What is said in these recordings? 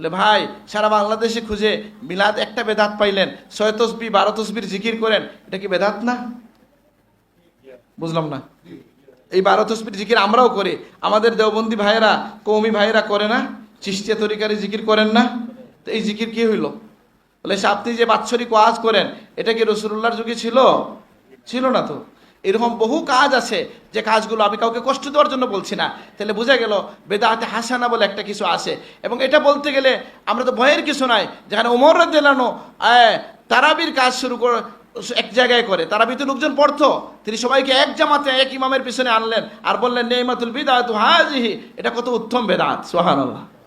বলে, ভাই, সারা বাংলাদেশে খুঁজে মিলাদ একটা বেদাত পাইলেন, ছয় তসবি, বারো তসবির জিকির করেন, এটা কি বেদাত না? বুঝলাম না। এই বারো তসবির জিকির আমরাও করি, আমাদের দেওবন্দি ভাইয়েরা কৌমি ভাইয়েরা করে না চিস্তিয়া তরিকারি জিকির করেন না। তো এই জিকির কি হইল? বলে আপনি যে বাৎসরিক ওয়াজ করেন, এটা কি রসুল্লাহর যুগে ছিল? ছিল না তো। এরকম বহু কাজ আছে যে কাজগুলো আমি কাউকে কষ্ট দেওয়ার জন্য বলছি না। তাহলে বোঝা গেল বেদাহাতে হাসানা বলে একটা কিছু আছে। এবং এটা বলতে গেলে আমরা তো ভয়ের কিছু নাই। যেখানে ওমর জেলানো তারাবির কাজ শুরু করে, এক জায়গায় করে। তারাবিতে লোকজন পড়তো। তিনি সবাইকে এক জামাতে, এক ইমামের পিছনে আনলেন আর বললেন, নেইমাতুল বিদাত হাজিহি। এটা কত উত্তম বেদাত সোহানাল্লাহ আর স- স-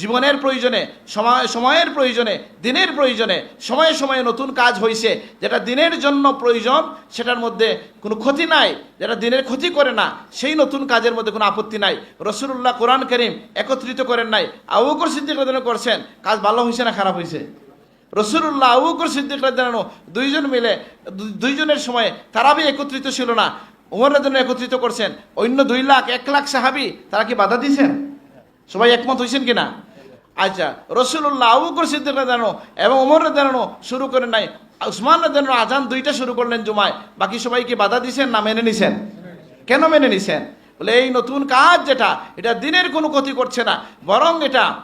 জীবনের প্রয়োজনে, সময়, সময়ের প্রয়োজনে, দিনের প্রয়োজনে, সময়ে সময়ে নতুন কাজ হয়েছে যেটা দিনের জন্য প্রয়োজন, সেটার মধ্যে কোনো ক্ষতি নাই, যেটা দিনের ক্ষতি করে না, সেই নতুন কাজের মধ্যে কোনো আপত্তি নাই। রসুল্লাহ কোরআন করিম একত্রিত করেন নাই আবুকর সিদ্দিক করছেন, কাজ ভালো হয়েছে না খারাপ হয়েছে রসুল্লাহ আবুকর সিদ্দিক দুইজন মিলে দুইজনের সময় তারাবি একত্রিত ছিল না, উমর রাদিয়াল্লাহু একত্রিত করছেন, অন্য দুই লাখ, এক লাখ সাহাবি তারা কি বাধা দিয়েছেন? সবাই একমত হয়েছেন কিনা? আচ্ছা রসুল্লাহ আবুকর সিদ্দিক জানো এবং ওমর জানো শুরু করে নাই। উসমান জানো আজান দুইটা শুরু করলেন জুমায়। বাকি সবাইকে বাধা দিছেন না মেনে নিছেন? কেন মেনে নিছেন? বলে এই নতুন কাজ যেটা, এটা দিনের কোনো ক্ষতি করছে না। বরং এটা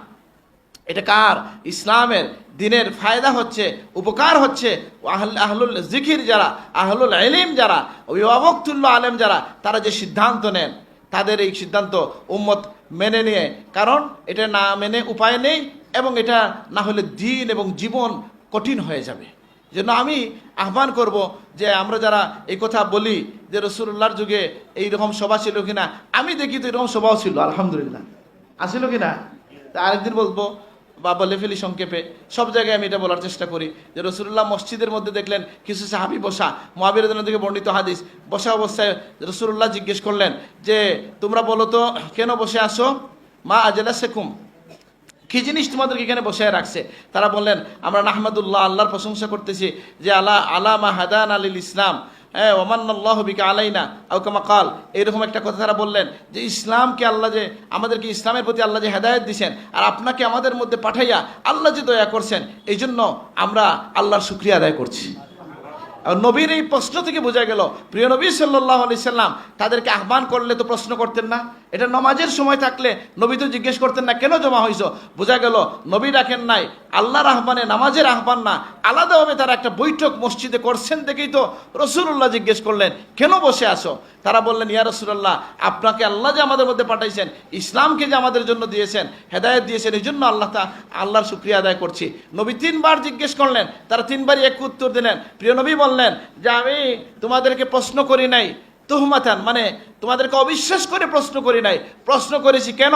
এটা কার? ইসলামের দিনের ফায়দা হচ্ছে, উপকার হচ্ছে। আহল- আহলুল জিকির যারা, আহলুল এলিম যারা অভিভাবক আলেম যারা, তারা যে সিদ্ধান্ত নেন তাদের এই সিদ্ধান্ত উম্মত মেনে নিয়ে। কারণ এটা না মেনে উপায় নেই এবং এটা না হলে দিন এবং জীবন কঠিন হয়ে যাবে। যেন আমি আহ্বান করব যে আমরা যারা এই কথা বলি যে রসুল্লাহর যুগে এই রকম সভা ছিল কিনা, আমি দেখি তো এরকম সভাও ছিল, আলহামদুলিল্লাহ। আসিল কিনা? তা আরেকদিন বলব বা বলে ফেলি সংক্ষেপে, সব জায়গায় আমি এটা বলার চেষ্টা করি যে রসুল্লাহ মসজিদের মধ্যে দেখলেন কিছু সাহাবি বসা মহাবীর থেকে বর্ণিত হাদিস। বসা অবস্থায় রসুল্লাহ জিজ্ঞেস করলেন যে, তোমরা বলো তো, কেন বসে আসো মা আজেলা শেখুম কি জিনিস তোমাদেরকে এখানে বসে রাখছে? তারা বললেন, আমরা নাহমাদুল্লাহ, আল্লাহর প্রশংসা করতেছি যে, আলা আলামা হাদান আলিল ইসলাম। হ্যাঁ ওমান্নাল্লাহ বিকা আলাইনা আউকামা কাল। এরকম একটা কথা তারা বললেন যে ইসলামকে আল্লাহ যে, আমাদেরকে ইসলামের প্রতি আল্লাহ যে হেদায়ত দিছেন আর আপনাকে আমাদের মধ্যে পাঠাইয়া আল্লাহ যে দয়া করছেন এই জন্য আমরা আল্লাহর শুক্রিয়া আদায় করছি। নবীর এই প্রশ্ন থেকে বোঝা গেল, প্রিয় নবী সাল্লাহ আলি সাল্লাম তাদেরকে আহ্বান করলে তো প্রশ্ন করতেন না। এটা নমাজের সময় থাকলে নবী তো জিজ্ঞেস করতেন না, কেন জমা হয়েছ বোঝা গেল, নবী ডাকেন নাই, আল্লাহর আহ্বানে নামাজের আহ্বান না, আলাদাভাবে তারা একটা বৈঠক মসজিদে করছেন দেখেই তো রসুল্লাহ জিজ্ঞেস করলেন, কেন বসে আসো তারা বললেন, ইয়া রসুল্লাহ আপনাকে আল্লাহ যে আমাদের মধ্যে পাঠাইছেন, ইসলামকে যে আমাদের জন্য দিয়েছেন, হেদায়ত দিয়েছেন, এই জন্য আল্লাহ তা, আল্লাহর শুক্রিয়া আদায় করছি। নবী তিনবার জিজ্ঞেস করলেন, তারা তিনবারই এক উত্তর দিলেন। প্রিয় নবী বললেন, যে আমি তোমাদেরকে প্রশ্ন করি নাই তুহমাতান মানে তোমাদেরকে অবিশ্বাস করে প্রশ্ন করি নাই। প্রশ্ন করেছি কেন?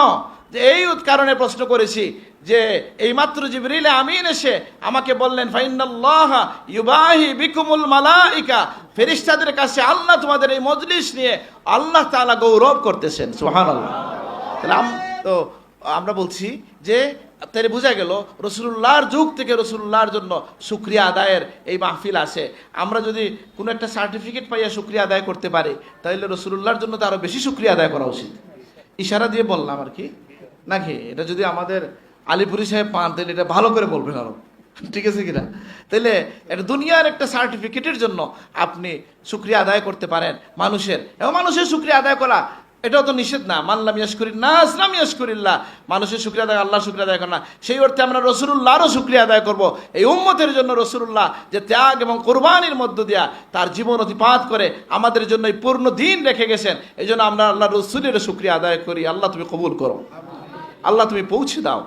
যে এই কারণে প্রশ্ন করেছি যে এইমাত্র জিবরিল আমিন এসে আমাকে বললেন ফাইনাল্লাহ ইউবাহি বিকুমুল মালাইকা। ফেরিস্তাদের কাছে আল্লাহ তোমাদের এই মজলিস নিয়ে আল্লাহ তাআলা গৌরব করতেছেন। সুবহানাল্লাহ। তাহলে আম- তো আমরা বলছি যে তাহলে বোঝা গেল রসুল্লাহর যুগ থেকে রসুল্লাহর জন্য সুক্রিয়া আদায়ের এই মাহফিল আছে। আমরা যদি কোনো একটা সার্টিফিকেট পাইয়া সুক্রিয়া আদায় করতে পারি, তাহলে রসুল্লাহর জন্য তো আরও বেশি সুক্রিয়া আদায় করা উচিত। ইশারা দিয়ে বললাম আর কি। নাকি? এটা যদি আমাদের আলিপুরি সাহেব পান, তাহলে এটা ভালো করে বলবেন আরও। ঠিক আছে কিনা? তাহলে এটা দুনিয়ার একটা সার্টিফিকেটের জন্য আপনি সুক্রিয়া আদায় করতে পারেন মানুষের। এবং মানুষের সুক্রিয়া আদায় করা এটাও তো নিষেধ না। মানলাম ইয়াসকুরিন না আসলাম ইয়াসকুরিল্লাহ মানুষের শুক্রিয়া আদায় আল্লাহ শুক্রিয়া আদায় করে না। সেই অর্থে আমরা রসুল্লাহরও শুক্রিয়া আদায় করব। এই উম্মতের জন্য রসুল্লাহ যে ত্যাগ এবং কোরবানির মধ্য দিয়া তার জীবন অতিপাত করে আমাদের জন্য এই পূর্ণ দিন রেখে গেছেন এই জন্য আমরা আল্লাহ রসুলের শুক্রিয়া আদায় করি। আল্লাহ তুমি কবুল করো। আল্লাহ তুমি পৌঁছে দাও।